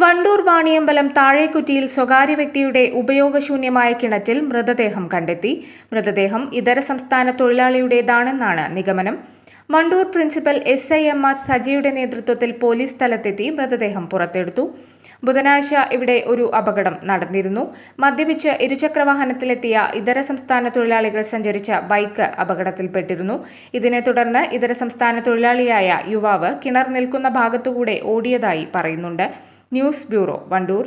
വണ്ടൂർ വാണിയമ്പലം താഴേക്കുറ്റിയിൽ സ്വകാര്യ വ്യക്തിയുടെ ഉപയോഗശൂന്യമായ കിണറ്റിൽ മൃതദേഹം കണ്ടെത്തി. മൃതദേഹം ഇതര സംസ്ഥാന തൊഴിലാളിയുടേതാണെന്നാണ് നിഗമനം. Wandoor principal S I M R സജിയുടെ നേതൃത്വത്തിൽ പോലീസ് സ്ഥലത്തെത്തി മൃതദേഹം പുറത്തെടുത്തു. ബുധനാഴ്ച ഇവിടെ ഒരു അപകടം നടന്നിരുന്നു. മദ്യപിച്ച് ഇരുചക്രവാഹനത്തിലെത്തിയ ഇതര സംസ്ഥാന തൊഴിലാളികൾ സഞ്ചരിച്ച ബൈക്ക് അപകടത്തിൽപ്പെട്ടിരുന്നു. ഇതിനെ തുടർന്ന് ഇതര സംസ്ഥാന തൊഴിലാളിയായ യുവാവ് കിണർ നിൽക്കുന്ന ഭാഗത്തുകൂടെ ഓടിയതായി പറയുന്നുണ്ട്. News bureau Wandoor.